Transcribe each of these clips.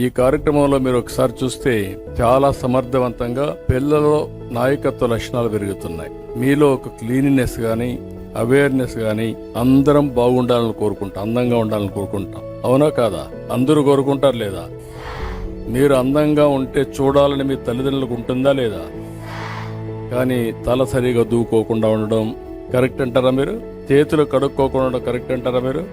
ఈ కార్యక్రమంలో మీరు ఒకసారి చూస్తే చాలా సమర్థవంతంగా పిల్లలలో నాయకత్వ లక్షణాలు పెరుగుతున్నాయి. మీలో ఒక క్లీనినెస్ కానీ అవేర్నెస్ కానీ అందరం బాగుండాలని కోరుకుంటాం అందంగా ఉండాలని కోరుకుంటాం. అవునా కాదా? అందరూ కోరుకుంటారు లేదా? మీరు అందంగా ఉంటే చూడాలని మీ తల్లిదండ్రులకు ఉంటుందా లేదా? కానీ తల సరిగా దూకోకుండా ఉండడం కరెక్ట్ అంటారా మీరు? చేతులు కడుక్కోకుండా ఉండడం కరెక్ట్ అంటారా మీరు?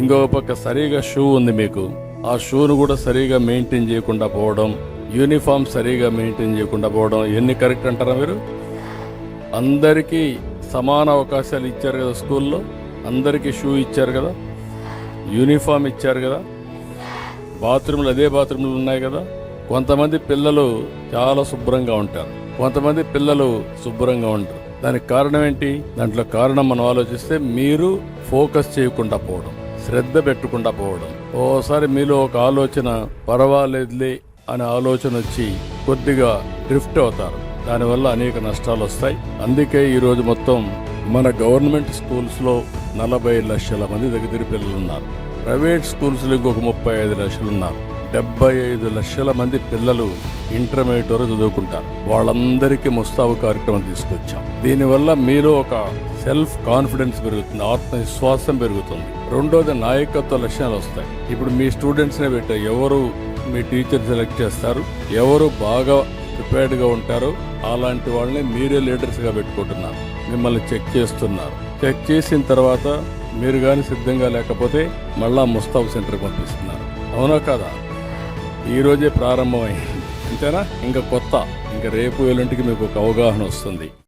ఇంకొక పక్క సరిగా షూ ఉంది మీకు. ఆ షూను కూడా సరిగా మెయింటైన్ చేయకుండా పోవడం యూనిఫామ్ సరిగా మెయింటైన్ చేయకుండా పోవడం ఎన్ని కరెక్ట్ అంటారా మీరు? అందరికీ సమాన అవకాశాలు ఇచ్చారు కదా స్కూల్లో అందరికీ షూ ఇచ్చారు కదా యూనిఫామ్ ఇచ్చారు కదా బాత్రూమ్లు అదే బాత్రూమ్లు ఉన్నాయి కదా కొంతమంది పిల్లలు చాలా శుభ్రంగా ఉంటారు కొంతమంది పిల్లలు శుభ్రంగా ఉంటారు దానికి కారణం ఏంటి? దాంట్లో కారణం మనం ఆలోచిస్తే మీరు ఫోకస్ చేయకుండా పోవడం. శ్రద్ధ పెట్టకుండా పోవడం. ఓసారి మీలో ఒక ఆలోచన పర్వాలేదులే అనే ఆలోచన వచ్చి కొద్దిగా డ్రిఫ్ట్ అవుతారు. దానివల్ల అనేక నష్టాలు వస్తాయి. అందుకే ఈరోజు మొత్తం మన గవర్నమెంట్ స్కూల్స్లో నలభై లక్షల మంది దగ్గర పిల్లలు ఉన్నారు ప్రైవేట్ స్కూల్స్లో ఇంకొక ముప్పై ఐదు లక్షలు ఉన్నారు డెబ్బై ఐదు లక్షల మంది పిల్లలు ఇంటర్మీడియట్ వరకు చదువుకుంటారు. వాళ్ళందరికీ ముస్తాబు కార్యక్రమం తీసుకొచ్చాం. దీనివల్ల మీలో ఒక సెల్ఫ్ కాన్ఫిడెన్స్ పెరుగుతుంది ఆత్మవిశ్వాసం పెరుగుతుంది. రెండోది నాయకత్వ లక్షణాలు వస్తాయి. ఇప్పుడు మీ స్టూడెంట్స్నే పెట్టారు ఎవరు మీ టీచర్ సెలెక్ట్ చేస్తారు ఎవరు బాగా ప్రిపేర్డ్గా ఉంటారు ఉంటారో అలాంటి వాళ్ళని మీరే లీడర్స్గా పెట్టుకుంటున్నారు మిమ్మల్ని చెక్ చేస్తున్నారు. చెక్ చేసిన తర్వాత మీరు కానీ సిద్ధంగా లేకపోతే మళ్ళా ముస్తాబు సెంటర్ పంపిస్తున్నారు. అవునా కదా? ఈరోజే ప్రారంభమైంది. అంతేనా? ఇంకా కొత్త. ఇంకా రేపు ఎల్లుంటికి మీకు ఒక అవగాహన వస్తుంది.